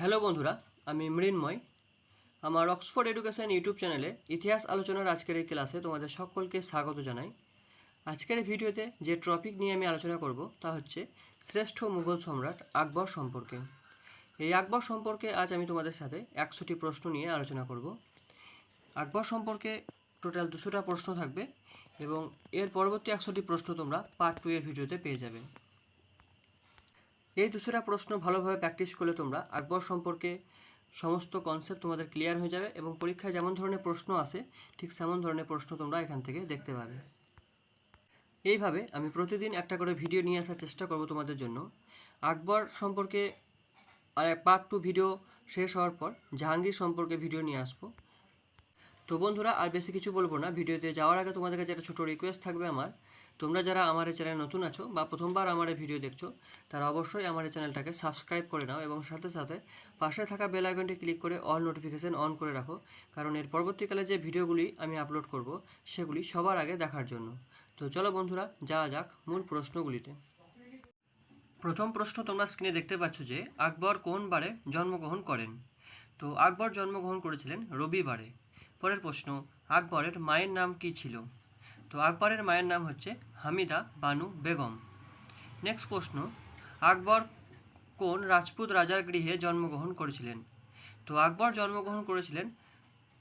Hello বন্ধুরা, আমি মৃন্ময় আমার অক্সফোর্ড এডুকেশন ইউটিউব চ্যানেলে ইতিহাস আলোচনার আজকের এই ক্লাসে তোমাদের সকলকে স্বাগত জানাই। আজকের ভিডিওতে যে টপিক নিয়ে আমি আলোচনা করব তা হচ্ছে শ্রেষ্ঠ মুঘল সম্রাট আকবর সম্পর্কে। এই আকবর সম্পর্কে আজ আমি তোমাদের সাথে একশোটি প্রশ্ন নিয়ে আলোচনা করব। আকবর সম্পর্কে টোটাল দুশোটা প্রশ্ন থাকবে এবং এর পরবর্তী একশোটি প্রশ্ন তোমরা পার্ট টু এর ভিডিওতে পেয়ে যাবে। এই দুশোটা প্রশ্ন ভালোভাবে প্র্যাকটিস করলে তোমরা আকবর সম্পর্কে সমস্ত কনসেপ্ট তোমাদের ক্লিয়ার হয়ে যাবে এবং পরীক্ষায় যেমন ধরনের প্রশ্ন আসে, ঠিক তেমন ধরনের প্রশ্ন তোমরা এখান থেকে দেখতে পাবে। এইভাবে আমি প্রতিদিন একটা করে ভিডিও নিয়ে আসার চেষ্টা করব তোমাদের জন্য। আকবর সম্পর্কে আর পার্ট টু ভিডিও শেষ হওয়ার পর জাহাঙ্গীর সম্পর্কে ভিডিও নিয়ে আসব। তো বন্ধুরা, আর বেশি কিছু বলব না। ভিডিওতে যাওয়ার আগে তোমাদের কাছে একটা ছোটো রিকোয়েস্ট থাকবে আমার। তোমরা যারা আমার এই চ্যানেলে নতুন আছো বা প্রথমবার আমার এই ভিডিও দেখছ, তারা অবশ্যই আমার এই চ্যানেলটাকে সাবস্ক্রাইব করে নাও এবং সাথে সাথে পাশে থাকা বেল আইকনটি ক্লিক করে অল নোটিফিকেশন অন করে রাখো। কারণ এর পরবর্তীকালে যে ভিডিওগুলি আমি আপলোড করব, সেগুলি সবার আগে দেখার জন্য। তো চলো বন্ধুরা, যাওয়া যাক মূল প্রশ্নগুলিতে। প্রথম প্রশ্ন তোমরা স্ক্রিনে দেখতে পাচ্ছ যে, আকবর কোন বারে জন্মগ্রহণ করেন? তো আকবর জন্মগ্রহণ করেছিলেন রবিবারে। পরের প্রশ্ন, আকবরের মায়ের নাম কি ছিল? তো আকবরের মায়ের নাম হচ্ছে হামিদা বানু বেগম। নেক্সট প্রশ্ন, আকবর কোন রাজপুত রাজার গৃহে জন্মগ্রহণ করেছিলেন? তো আকবর জন্মগ্রহণ করেছিলেন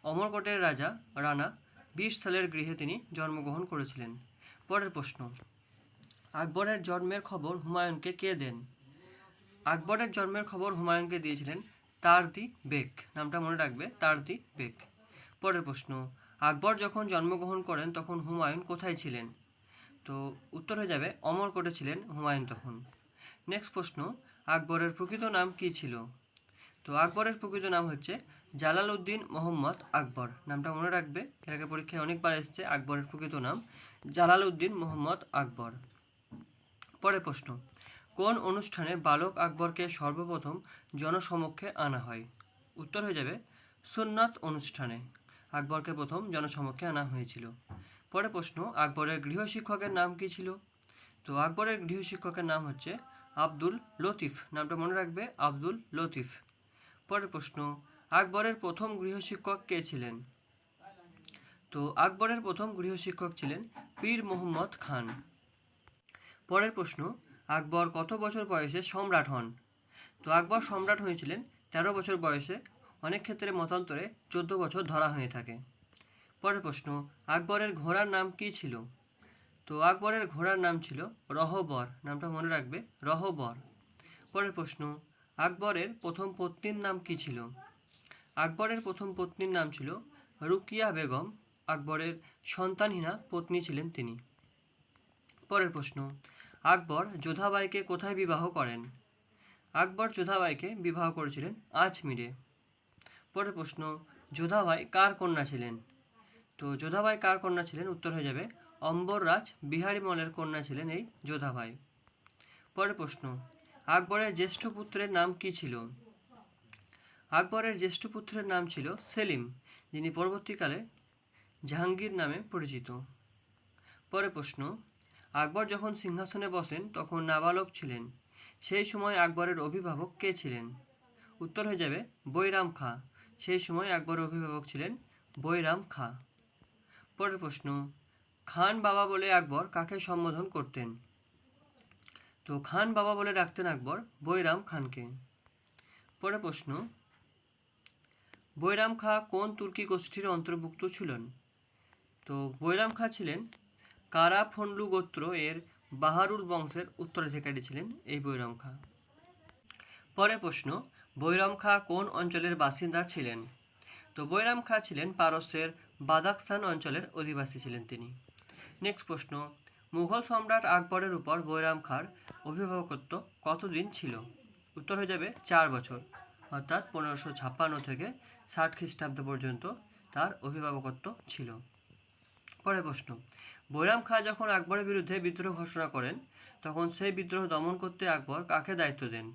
অমরকোটের রাজা রানা বিশ গৃহে তিনি জন্মগ্রহণ করেছিলেন। পরের প্রশ্ন, আকবরের জন্মের খবর হুমায়ুনকে কে দেন? আকবরের জন্মের খবর হুমায়ুনকে দিয়েছিলেন তারদি বেগ। নামটা মনে রাখবে তারদি বেগ। পরের প্রশ্ন, আকবর যখন জন্মগ্রহণ করেন তখন হুমায়ুন কোথায় ছিলেন? তো উত্তর হয়ে যাবে অমরকোটে ছিলেন হুমায়ুন তখন। নেক্সট প্রশ্ন, আকবরের প্রকৃত নাম কী ছিল? তো আকবরের প্রকৃত নাম হচ্ছে জালাল উদ্দিন মোহাম্মদ আকবর। নামটা মনে রাখবে, এর পরীক্ষায় অনেকবার এসেছে আকবরের প্রকৃত নাম জালাল উদ্দিন মোহাম্মদ আকবর। পরের প্রশ্ন, কোন অনুষ্ঠানে বালক আকবরকে সর্বপ্রথম জনসমক্ষে আনা হয়? উত্তর হয়ে যাবে, সুন্নাত অনুষ্ঠানে। আকবরকে প্রথম জনসমক্ষে আনা হয়েছিল। পরের প্রশ্ন, আকবরের গৃহশিক্ষকের নাম কী ছিল? তো আকবরের গৃহশিক্ষকের নাম হচ্ছে আব্দুল লতিফ। নামটা মনে রাখবে, আব্দুল লতিফ। পরের প্রশ্ন, আকবরের প্রথম গৃহশিক্ষক কে ছিলেন? তো আকবরের প্রথম গৃহশিক্ষক ছিলেন পীর মোহাম্মদ খান। পরের প্রশ্ন, আকবর কত বছর বয়সে সম্রাট হন? তো আকবর সম্রাট হয়েছিলেন তেরো বছর বয়সে। অনেক ক্ষেত্রে মতান্তরে চোদ্দ বছর ধরা হয়ে থাকে। পরের প্রশ্ন, আকবরের ঘোড়ার নাম কী ছিল? তো আকবরের ঘোড়ার নাম ছিল রহবর, নামটা মনে রাখবে, রহবর। পরের প্রশ্ন, আকবরের প্রথম পত্নীর নাম কী ছিল? আকবরের প্রথম পত্নীর নাম ছিল রুকিয়া বেগম, আকবরের সন্তানহীনা পত্নী ছিলেন তিনি। পরের প্রশ্ন, আকবর যোধাবাইকে কোথায় বিবাহ করেন? আকবর যোধাবাইকে বিবাহ করেছিলেন আজমিরে। পরের প্রশ্ন, যোধাবাই কার কন্যা ছিলেন? তো যোধাবাই কার কন্যা ছিলেন? উত্তর হয়ে যাবে অম্বররাজ বিহারী মলের কন্যা ছিলেন এই যোধাবাই পরের প্রশ্ন, আকবরের জ্যেষ্ঠ পুত্রের নাম কি ছিল? আকবরের জ্যেষ্ঠ পুত্রের নাম ছিল সেলিম, যিনি পরবর্তীকালে জাহাঙ্গীর নামে পরিচিত। পরের প্রশ্ন, আকবর যখন সিংহাসনে বসেন, তখন নাবালক ছিলেন। সেই সময় আকবরের অভিভাবক কে ছিলেন? উত্তর হয়ে যাবে, বৈরাম খাঁ। সেই সময় আকবরের অভিভাবক ছিলেন বৈরাম খাঁ। পরের প্রশ্ন, খান বাবা বলে আকবর কাকে সম্বোধন করতেন? তো খান বাবা বলে ডাকতেন আকবর বৈরাম খানকে। পরের প্রশ্ন, বৈরাম খাঁ কোন তুর্কি গোষ্ঠীর অন্তর্ভুক্ত ছিলেন? তো বৈরাম খাঁ ছিলেন কারা ফন্ডু গোত্র এর বাহারুর বংশের উত্তরাধিকারী ছিলেন এই বৈরাম খাঁ। পরের প্রশ্ন, বৈরাম খাঁ কোন অঞ্চলের বাসিন্দা ছিলেন? তো বৈরাম খাঁ ছিলেন পারস্যের বাদাকস্তান অঞ্চলের অধিবাসী ছিলেন তিনি। নেক্সট প্রশ্ন, মুঘল সম্রাট আকবরের উপর বৈরাম খাঁর অভিভাবকত্ব কতদিন ছিল? উত্তর হয়ে যাবে চার বছর। অর্থাৎ পনেরোশো ছাপ্পান্ন থেকে ষাট খ্রিস্টাব্দ পর্যন্ত তার অভিভাবকত্ব ছিল। পরের প্রশ্ন, বৈরাম খাঁ যখন আকবরের বিরুদ্ধে বিদ্রোহ ঘোষণা করেন, তখন সেই বিদ্রোহ দমন করতে আকবর কাকে দায়িত্ব দেন?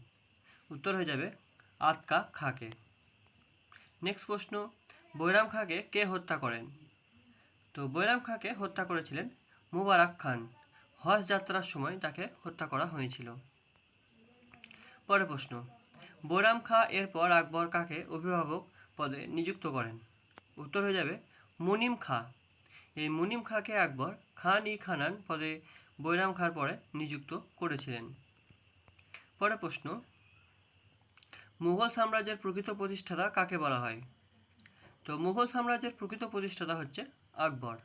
উত্তর হয়ে যাবে আতকা খাঁকে। নেক্সট প্রশ্ন বৈরাম খাঁকে কে হত্যা করেন? তো বৈরাম খাঁকে হত্যা করেছিলেন মুবারক খান। হজ যাত্রার সময় তাকে হত্যা করা হয়েছিল। পরের প্রশ্ন, বৈরাম খাঁ এরপর আকবর কাকে অভিভাবক পদে নিযুক্ত করেন? উত্তর হয়ে যাবে, মুনিম খাঁ। এই মুনিম খাঁকে আকবর খান ই খানান পদে বৈরাম খাঁর পরে নিযুক্ত করেছিলেন। পরের প্রশ্ন, মুঘল সাম্রাজ্যের প্রকৃত প্রতিষ্ঠাতা কাকে বলা হয়? তো মুঘল সাম্রাজ্যের প্রকৃত প্রতিষ্ঠাতা হচ্ছে আকবর।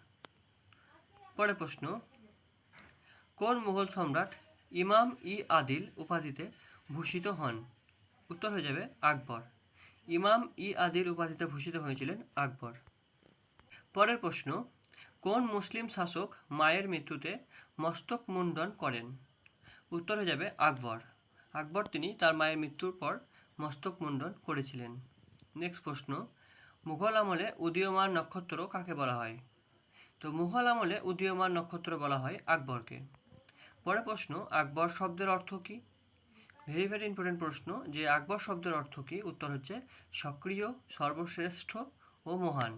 পরের প্রশ্ন, কোন মুঘল সম্রাট ইমাম ই আদিল উপাধিতে ভূষিত হন? উত্তর হয়ে যাবে আকবর। ইমাম ই আদিল উপাধিতে ভূষিত হয়েছিলেন আকবর। পরের প্রশ্ন, কোন মুসলিম শাসক মায়ের মৃত্যুতে মস্তক মুন্ডন করেন? উত্তর হয়ে যাবে আকবর। আকবর তিনি তার মায়ের মৃত্যুর পর মস্তক মুন্ডন করেছিলেন। নেক্সট প্রশ্ন মুঘল আমলে উদীয়মান নক্ষত্র কাকে বলা হয়? তো মুঘল আমলে উদীয়মান নক্ষত্র বলা হয় আকবরকে। পরে প্রশ্ন, আকবর শব্দের অর্থ কী? ভেরি ভেরি ইম্পর্টেন্ট প্রশ্ন যে আকবর শব্দের অর্থ কী? উত্তর হচ্ছে সক্রিয়, সর্বশ্রেষ্ঠ ও মহান।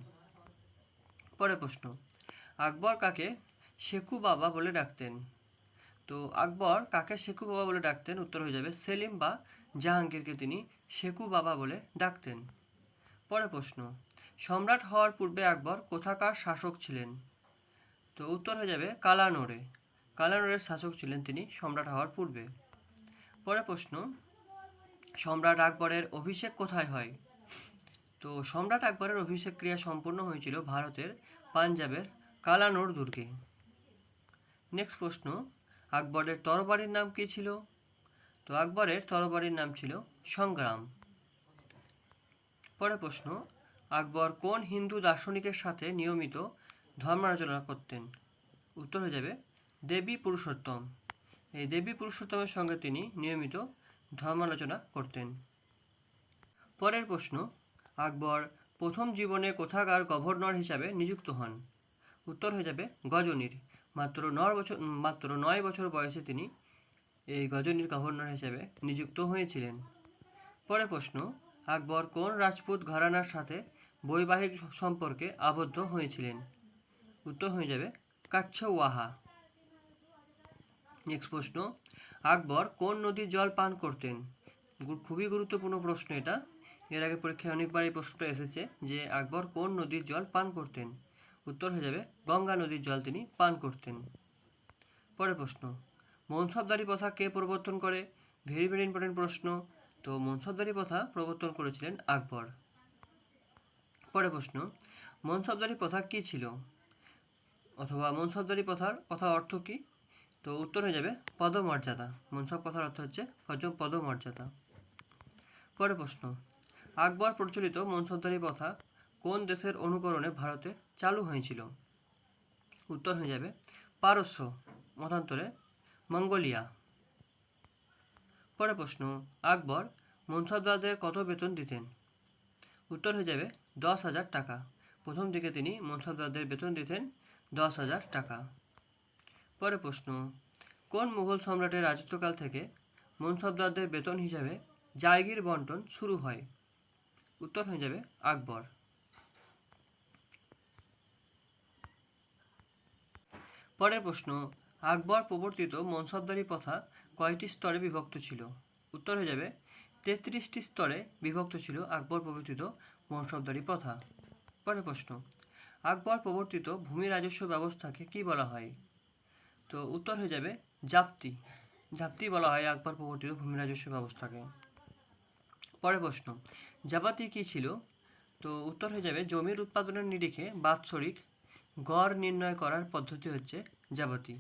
পরে প্রশ্ন, আকবর কাকে শেখু বাবা বলে ডাকতেন? তো আকবর কাকে শেখু বাবা বলে ডাকতেন? উত্তর হয়ে যাবে সেলিম বা জাহাঙ্গীরকে তিনি শেখু বাবা বলে ডাকতেন। পরের প্রশ্ন, সম্রাট হওয়ার পূর্বে আকবর কোথাকার শাসক ছিলেন? তো উত্তর হয়ে যাবে কালানোরে কালানোরের শাসক ছিলেন তিনি সম্রাট হওয়ার পূর্বে। পরের প্রশ্ন, সম্রাট আকবরের অভিষেক কোথায় হয়? তো সম্রাট আকবরের অভিষেক ক্রিয়া সম্পূর্ণ হয়েছিল ভারতের পাঞ্জাবের কালানোর দুর্গে। নেক্সট প্রশ্ন, আকবরের তরবারির নাম কী ছিল? তো আকবরের তরবারির নাম ছিল সংগ্রাম। পরের প্রশ্ন, আকবর কোন হিন্দু দার্শনিকের সাথে নিয়মিত ধর্মালোচনা করতেন? উত্তর হয়ে যাবে, দেবী পুরুষোত্তম। এই দেবী পুরুষোত্তমের সঙ্গে তিনি নিয়মিত ধর্মালোচনা করতেন। পরের প্রশ্ন, আকবর প্রথম জীবনে কোথাকার গভর্নর হিসাবে নিযুক্ত হন? উত্তর হয়ে যাবে, গজনীর। মাত্র নয় বছর, মাত্র নয় বছর বয়সে তিনি এই গজনীর গভর্নর হিসেবে নিযুক্ত হয়েছিলেন। পরের প্রশ্ন আকবর কোন রাজপুত ঘরানার সাথে বৈবাহিক সম্পর্কে আবদ্ধ হয়েছিলেন? উত্তর হয়ে যাবে, কাচ্ছওয়াহা। নেক্সট প্রশ্ন, আকবর কোন নদীর জল পান করতেন? খুবই গুরুত্বপূর্ণ প্রশ্ন এটা। এর আগে পরীক্ষায় অনেকবার এই প্রশ্নটা এসেছে যে আকবর কোন নদীর জল পান করতেন? উত্তর হয়ে যাবে, গঙ্গা নদীর জল তিনি পান করতেন। পরের প্রশ্ন মনসবদারি প্রথা কে প্রবর্তন করে? ভেরি ভেরি ইম্পর্টেন্ট প্রশ্ন। তো মনসবদারি প্রথা প্রবর্তন করেছিলেন আকবর। পরের প্রশ্ন, মনসবদারি প্রথা কী ছিল? অথবা মনসবদারি প্রথার কথা অর্থ কী? তো উত্তর হয়ে যাবে পদমর্যাদা। মনসব কথার অর্থ হচ্ছে পদ- পদমর্যাদা। পরের প্রশ্ন, আকবর প্রচলিত মনসবদারি প্রথা কোন দেশের অনুকরণে ভারতে চালু হয়েছিল? উত্তর হয়ে যাবে পারস্য, মতান্তরে মঙ্গোলিয়া। পরের প্রশ্ন, আকবর মনসবদারদের কত বেতন দিতেন? উত্তর হয়ে যাবে, দশ হাজার টাকা। প্রথম দিকে তিনি মনসবদারদের বেতন দিতেন দশ হাজার টাকা। পরের প্রশ্ন, কোন মুঘল সম্রাটের রাজত্বকাল থেকে মনসবদারদের বেতন হিসাবে জায়গির বন্টন শুরু হয়? উত্তর হয়ে যাবে, আকবর। পরের প্রশ্ন, আকবর প্রবর্তিত মনসবদারি প্রথা কয়টি স্তরে বিভক্ত ছিল? উত্তর হয়ে যাবে, তেত্রিশটি স্তরে বিভক্ত ছিল আকবর প্রবর্তিত মনসবদারি প্রথা। পরের প্রশ্ন, আকবর প্রবর্তিত ভূমি রাজস্ব ব্যবস্থাকে কি বলা হয়? তো উত্তর হয়ে যাবে, জাপ্তি। জাপ্তি বলা হয় আকবর প্রবর্তিত ভূমি রাজস্ব ব্যবস্থাকে। পরের প্রশ্ন, জাপাতি কী ছিল? তো উত্তর হয়ে যাবে, জমির উৎপাদনের নিরিখে বাৎসরিক গড় নির্ণয় করার পদ্ধতি হচ্ছে জাবাতি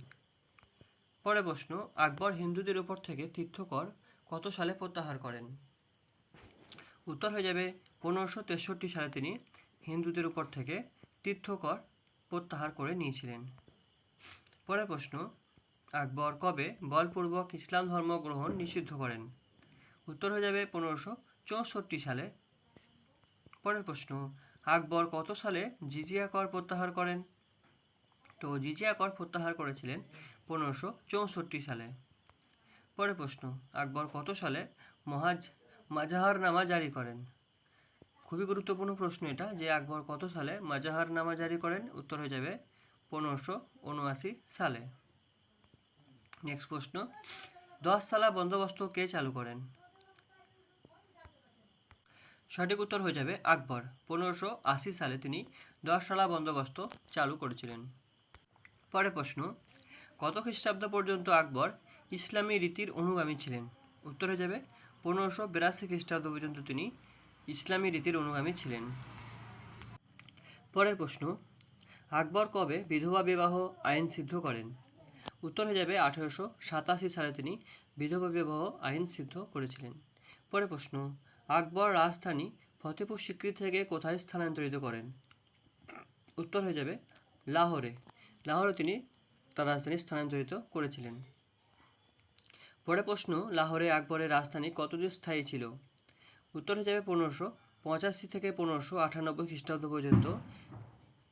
পরের প্রশ্ন, আকবর হিন্দুদের উপর থেকে তীর্থকর কত সালে প্রত্যাহার করেন? উত্তর হয়ে যাবে, পনেরোশো তেষট্টি সালে তিনি হিন্দুদের উপর থেকে তীর্থকর প্রত্যাহার করে নিয়েছিলেন। পরের প্রশ্ন, আকবর কবে বলপূর্বক ইসলাম ধর্ম গ্রহণ নিষিদ্ধ করেন? উত্তর হয়ে যাবে, পনেরোশো চৌষট্টি সালে। পরের প্রশ্ন, আকবর কত সালে জিজিয়া কর প্রত্যাহার করেন? তো জিজিয়া কর প্রত্যাহার করেছিলেন পনেরোশো চৌষট্টি সালে। পরের প্রশ্ন, আকবর কত সালে মহাজ মাজাহারনামা জারি করেন? খুবই গুরুত্বপূর্ণ প্রশ্ন এটা যে আকবর কত সালে মাজাহারনামা জারি করেন? উত্তর হয়ে যাবে পনেরোশো উনআশি সালে। নেক্সট প্রশ্ন, দশ সালা বন্দোবস্ত কে চালু করেন? সঠিক উত্তর হয়ে যাবে আকবর। পনেরোশো আশি সালে তিনি দশশালা বন্দোবস্ত চালু করেছিলেন। পরের প্রশ্ন কত খ্রিস্টাব্দ পর্যন্ত আকবর ইসলামী রীতির অনুগামী ছিলেন? উত্তর হয়ে যাবে, পনেরোশো বিরাশি খ্রিস্টাব্দ পর্যন্ত তিনি ইসলামী রীতির অনুগামী ছিলেন। পরের প্রশ্ন, আকবর কবে বিধবা বিবাহ আইন সিদ্ধ করেন? উত্তর হয়ে যাবে, আঠেরোশো সাতাশি সালে তিনি বিধবা বিবাহ আইন সিদ্ধ করেছিলেন। পরের প্রশ্ন, আকবর রাজধানী ফতেপুর সিক্রি থেকে কোথায় স্থানান্তরিত করেন? উত্তর হয়ে যাবে, লাহোরে। লাহোরে তিনি তার রাজধানী স্থানান্তরিত করেছিলেন। পরে প্রশ্ন, লাহোরে আকবরের রাজধানী কতদিন স্থায়ী ছিল? উত্তর যাবে পনেরোশো পঁচাশি থেকে পনেরোশো আটানব্বই খ্রিস্টাব্দ পর্যন্ত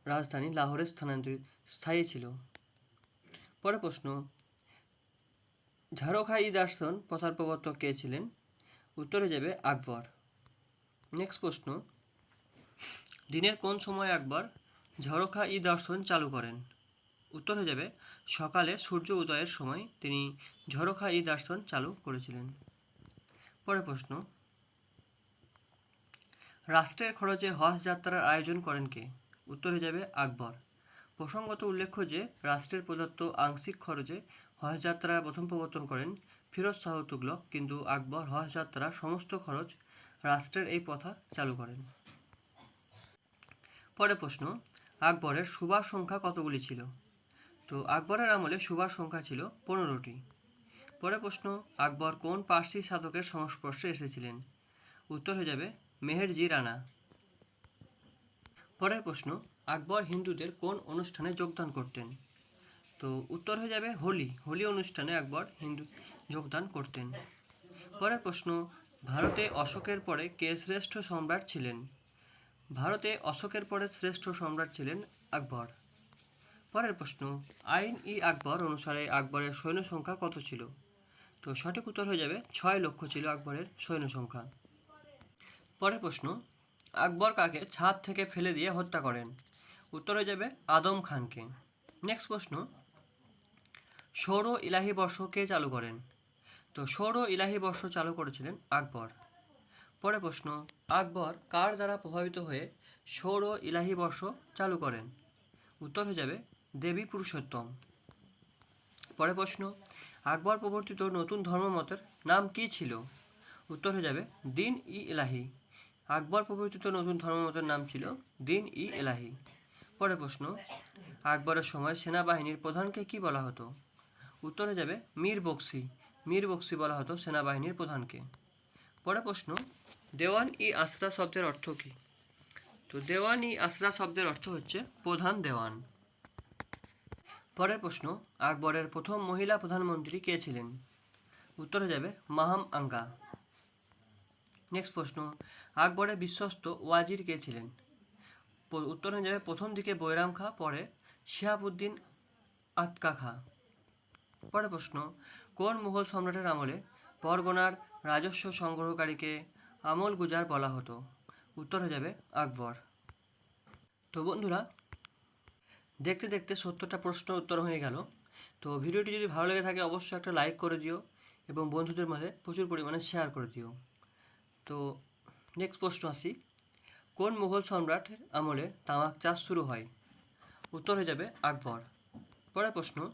রাজধানী লাহোরে স্থানান্তরিত স্থায়ী ছিল। পরে প্রশ্ন ঝাড়খা ই দার্শন প্রথার প্রবর্তক কে ছিলেন? উত্তরে যাবে আকবর। নেক্সট প্রশ্ন, দিনের কোন সময় আকবর ঝরখা ই দর্শন চালু করেন? উত্তর হয়ে যাবে। সকালে সূর্য উদয়ের সময় তিনি ঝরখা ই দর্শন চালু করেছিলেন। পরের প্রশ্ন। রাষ্ট্রের খরচে হজ যাত্রার আয়োজন করেন কে? উত্তর হয়ে যাবে আকবর। প্রসঙ্গত উল্লেখ্য যে, রাষ্ট্রের প্রদত্ত আংশিক খরচে হজ যাত্রার প্রথম প্রবর্তন করেন ফিরোজ শাহ তুগলক, কিন্তু আকবর হজ যাত্রার সমস্ত খরচ রাষ্ট্রের এই প্রথা চালু করেন। পরে প্রশ্ন। আকবরের সুবার সংখ্যা কতগুলি ছিল? তো আকবরের আমলে সুবার সংখ্যা ছিল পনেরোটি। পরের প্রশ্ন, আকবর কোন পার্সি সাধকের সংস্পর্শে এসেছিলেন? উত্তর হয়ে যাবে, মেহেরজি রানা। পরের প্রশ্ন, আকবর হিন্দুদের কোন অনুষ্ঠানে যোগদান করতেন? তো উত্তর হয়ে যাবে, হোলি। হোলি অনুষ্ঠানে আকবর হিন্দু যোগদান করতেন। পরের প্রশ্ন, ভারতে অশোকের পরে কে শ্রেষ্ঠ সম্রাট ছিলেন? ভারতে অশোকের পরে শ্রেষ্ঠ সম্রাট ছিলেন আকবর। পরের প্রশ্ন, আইন ই আকবর অনুসারে আকবরের সৈন্য সংখ্যা কত ছিল? তো সঠিক উত্তর হয়ে যাবে ছয় লক্ষ ছিল আকবরের সৈন্য সংখ্যা। পরের প্রশ্ন, আকবর কাকে ছাদ থেকে ফেলে দিয়ে হত্যা করেন? উত্তর হয়ে যাবে আদম খানকে। নেক্সট প্রশ্ন সৌর ইলাহি বর্ষ কে চালু করেন? তো সৌর ইলাহি বর্ষ চালু করেছিলেন আকবর। পরে প্রশ্ন, আকবর কার দ্বারা প্রভাবিত হয়ে সৌর ইলাহি বর্ষ চালু করেন? উত্তর হয়ে যাবে দেবী পুরুষোত্তম। পরে প্রশ্ন, আকবর প্রবর্তিত নতুন ধর্মমতের নাম কি ছিল? উত্তর হয়ে যাবে, দিন ই এলাহি। আকবর প্রবর্তিত নতুন ধর্মমতের নাম ছিল দিন ই এলাহি। পরে প্রশ্ন, আকবরের সময় সেনাবাহিনীর প্রধানকে কি বলা হতো? উত্তরে যাবে, মীর বক্সি। মীর বক্সি বলা হতো সেনাবাহিনীর প্রধানকে। পরে প্রশ্ন, দেওয়ান ই আসরা শব্দের অর্থ কী? তো দেওয়ান ই আসরা শব্দের অর্থ হচ্ছে প্রধান দেওয়ান। পরের প্রশ্ন, আকবরের প্রথম মহিলা প্রধানমন্ত্রী কে ছিলেন? উত্তরে যাবে মাহাম আঙ্গা। নেক্সট প্রশ্ন আকবরের বিশ্বস্ত ওয়াজির কে ছিলেন? উত্তর হয়ে যাবে প্রথম দিকে বৈরাম খা, পরে শিহাবুদ্দিন আতকা খা। পরের প্রশ্ন, কোন মুঘল সম্রাটের আমলে পরগনার রাজস্ব সংগ্রহকারীকে আমল গুজার বলা হতো? উত্তর হয়ে যাবে আকবর। তো বন্ধুরা দেখতে দেখতে সত্তরটা প্রশ্ন উত্তর হয়ে গেল। তো ভিডিওটি যদি ভালো লেগে থাকে, অবশ্যই একটা লাইক করে দিও এবং বন্ধুদের মাঝে প্রচুর পরিমাণে শেয়ার করে দিও। তো নেক্সট প্রশ্ন আসি। কোন মুঘল সম্রাটের আমলে তামাক চাষ শুরু হয়? উত্তর হয়ে যাবে আকবর। পরের প্রশ্ন,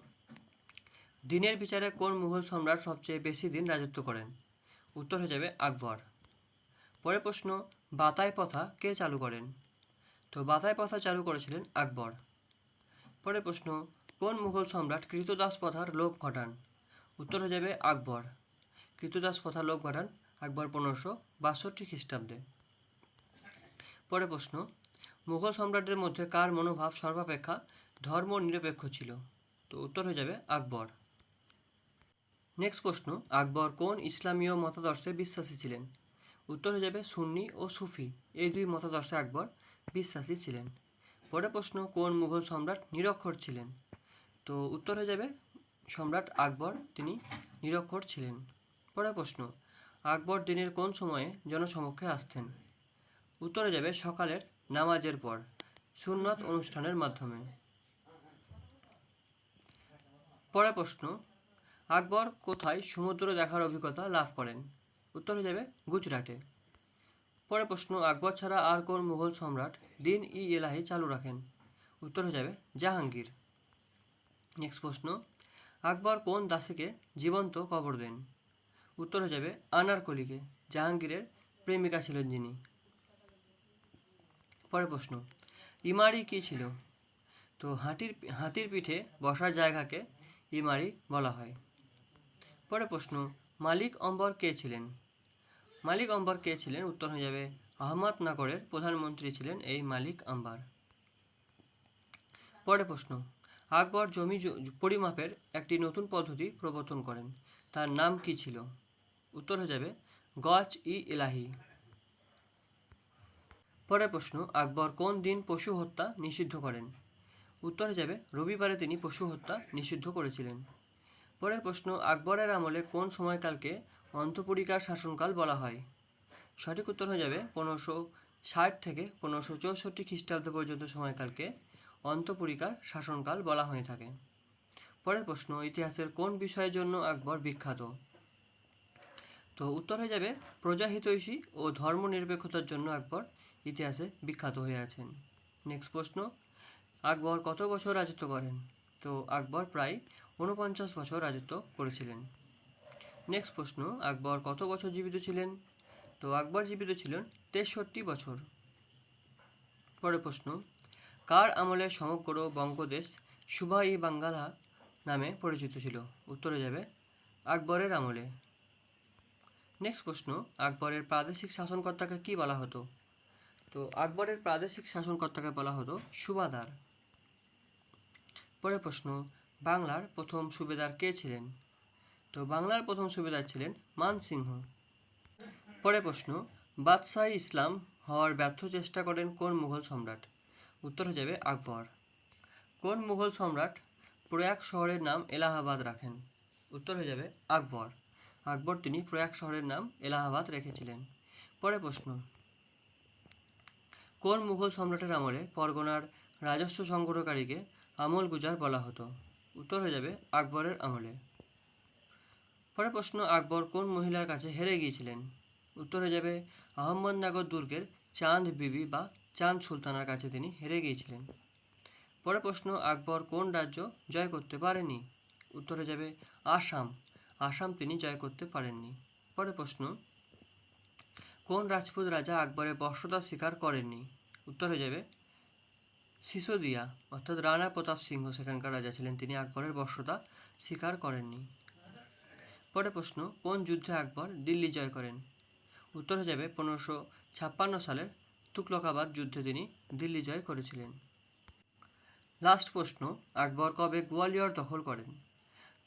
দিনের বিচারে কোন মুঘল সম্রাট সবচেয়ে বেশি দিন রাজত্ব করেন? উত্তর হয়ে যাবে আকবর। পরের প্রশ্ন, বাতাই প্রথা কে চালু করেন? তো বাতাই প্রথা চালু করেছিলেন আকবর। পরের প্রশ্ন, কোন মুঘল সম্রাট কৃতদাস প্রথার লোপ ঘটান? উত্তর হয়ে যাবে আকবর। কৃতদাস প্রথার লোপ ঘটান আকবর পনেরোশো বাষট্টি খ্রিস্টাব্দে। পরের প্রশ্ন, মুঘল সম্রাটদের মধ্যে কার মনোভাব সর্বাপেক্ষা ধর্ম নিরপেক্ষ ছিল? তো উত্তর হয়ে যাবে আকবর। নেক্সট প্রশ্ন, আকবর কোন ইসলামীয় মতাদর্শে বিশ্বাসী ছিলেন? উত্তর হয়ে যাবে সুন্নি ও সুফি। এই দুই মতাদর্শে আকবর বিশ্বাসী ছিলেন। পরের প্রশ্ন, কোন মুঘল সম্রাট নিরক্ষর ছিলেন? তো উত্তর হয়ে যাবে, সম্রাট আকবর, তিনি নিরক্ষর ছিলেন। পরের প্রশ্ন, আকবর দিনের কোন সময়ে জনসমক্ষে আসতেন? উত্তরে যাবে, সকালের নামাজের পর, সুন্নত অনুষ্ঠানের মাধ্যমে। পরের প্রশ্ন, আকবর কোথায় সমুদ্র দেখার অভিজ্ঞতা লাভ করেন? উত্তরে যাবে, গুজরাটে। পরে প্রশ্ন, আকবর ছাড়া আর কোন মুঘল সম্রাট দিন ই এলাহি চালু রাখেন? উত্তর হয়ে যাবে, জাহাঙ্গীর। নেক্সট প্রশ্ন, আকবর কোন দাসীকে জীবন্ত কবর দেন? উত্তর হয়ে যাবে আনারকলিকে জাহাঙ্গীরের প্রেমিকা ছিলেন যিনি। পরে প্রশ্ন, ইমারি কি ছিল? তো হাতির হাতির পিঠে বসার জায়গাকে ইমারি বলা হয়। পরে প্রশ্ন, মালিক অম্বর কে ছিলেন? মালিক আম্বার কে ছিলেন? উত্তর হয়ে যাবে আহমদনগরের প্রধানমন্ত্রী ছিলেন এই মালিক আম্বার। পরে প্রশ্ন, আকবর জমি পরিমাপের একটি নতুন পদ্ধতি প্রবর্তন করেন, তার নাম কি ছিল? উত্তর হয়ে যাবে গজ ই এলাহি। পরের প্রশ্ন, আকবর কোন দিন পশু হত্যা নিষিদ্ধ করেন? উত্তর হয়ে যাবে, রবিবারে তিনি পশু হত্যা নিষিদ্ধ করেছিলেন। পরের প্রশ্ন, আকবরের আমলে কোন সময়কালকে অন্তপুরিকার শাসনকাল বলা হয়। সঠিক উত্তর হয়ে যাবে পনেরোশো ষাট থেকে পনেরোশো চৌষট্টি খ্রিস্টাব্দ পর্যন্ত সময়কালকে অন্তপুরিকার শাসনকাল বলা হয়ে থাকে। পরের প্রশ্ন, ইতিহাসের কোন বিষয়ের জন্য আকবর বিখ্যাত? তো উত্তর হয়ে যাবে প্রজাহিতৈষী ও ধর্মনিরপেক্ষতার জন্য আকবর ইতিহাসে বিখ্যাত হয়ে আছেন। নেক্সট প্রশ্ন, আকবর কত বছর রাজত্ব করেন? তো আকবর প্রায় ঊনপঞ্চাশ বছর রাজত্ব করেছিলেন। নেক্সট প্রশ্ন, আকবর কত বছর জীবিত ছিলেন? তো আকবর জীবিত ছিলেন তেষট্টি বছর। পরের প্রশ্ন, কার আমলে সমগ্র বঙ্গদেশ সুভা ই বাঙ্গালা নামে পরিচিত ছিল? উত্তরে যাবে, আকবরের আমলে। নেক্সট প্রশ্ন, আকবরের প্রাদেশিক শাসনকর্তাকে কি বলা হতো? তো আকবরের প্রাদেশিক শাসনকর্তাকে বলা হতো সুবাদার। পরের প্রশ্ন, বাংলার প্রথম সুবেদার কে ছিলেন? তো বাংলার প্রথম সুবেদার ছিলেন মানসিংহ পরের প্রশ্ন, বাদশাহ ইসলাম হওয়ার ব্যর্থ চেষ্টা করেন কোন মুঘল সম্রাট? উত্তর হয়ে যাবে আকবর। কোন মুঘল সম্রাট প্রয়াগ শহরের নাম এলাহাবাদ রাখেন? উত্তর হয়ে যাবে আকবর। আকবর তিনি প্রয়াগ শহরের নাম এলাহাবাদ রেখেছিলেন। পরের প্রশ্ন, কোন মুঘল সম্রাটের আমলে পরগনার রাজস্ব সংগ্রহকারীকে আমল গুজার বলা হতো? উত্তর হয়ে যাবে আকবরের আমলে। পরের প্রশ্ন, আকবর কোন মহিলার কাছে হেরে গিয়েছিলেন? উত্তর হয়ে যাবে আহম্মদনগর দুর্গের চাঁদ বিবি বা চাঁদ সুলতানার কাছে তিনি হেরে গিয়েছিলেন। পরে প্রশ্ন, আকবর কোন রাজ্য জয় করতে পারেনি? উত্তর যাবে, আসাম। আসাম তিনি জয় করতে পারেননি। পরে প্রশ্ন, কোন রাজপুত রাজা আকবরের বর্ষতা স্বীকার করেননি? উত্তর হয়ে যাবে, সিসোদিয়া। অর্থাৎ রানা প্রতাপ সিংহ সেখানকার রাজা ছিলেন, তিনি আকবরের বর্ষতা স্বীকার করেননি। পরের প্রশ্ন, কোন যুদ্ধে আকবর দিল্লি জয় করেন? উত্তর হয়ে যাবে পনেরোশো ছাপ্পান্ন সালের তুকলকাবাদ যুদ্ধে তিনি দিল্লি জয় করেছিলেন। লাস্ট প্রশ্ন, আকবর কবে গোয়ালিয়র দখল করেন?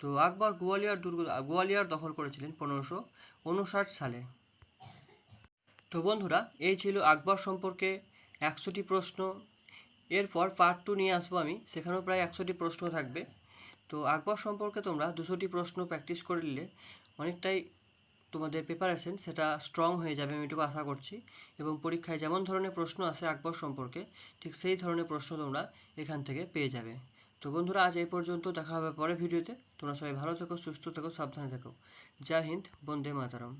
তো আকবর গোয়ালিয়র দুর্গ, গোয়ালিয়র দখল করেছিলেন পনেরোশো উনষাট সালে। তো বন্ধুরা, এই ছিল আকবর সম্পর্কে একশোটি প্রশ্ন। এরপর পার্ট টু নিয়ে আসব আমি, সেখানেও প্রায় একশোটি প্রশ্ন থাকবে। তো আকবর সম্পর্কে তোমরা দুশোটি প্রশ্ন প্র্যাকটিস করে নিলে অনেকটাই তোমাদের প্রিপারেশন সেটা স্ট্রং হয়ে যাবে আমি এটুকু আশা করছি এবং পরীক্ষায় যেমন ধরনের প্রশ্ন আসে আকবর সম্পর্কে, ঠিক সেই ধরনের প্রশ্ন তোমরা এখান থেকে পেয়ে যাবে। তো বন্ধুরা, আজ এই পর্যন্ত দেখা হবে পরে ভিডিওতে তোমরা সবাই ভালো থেকো, সুস্থ থেকো, সাবধানে থেকো। জয় হিন্দ, বন্দে মাতারম।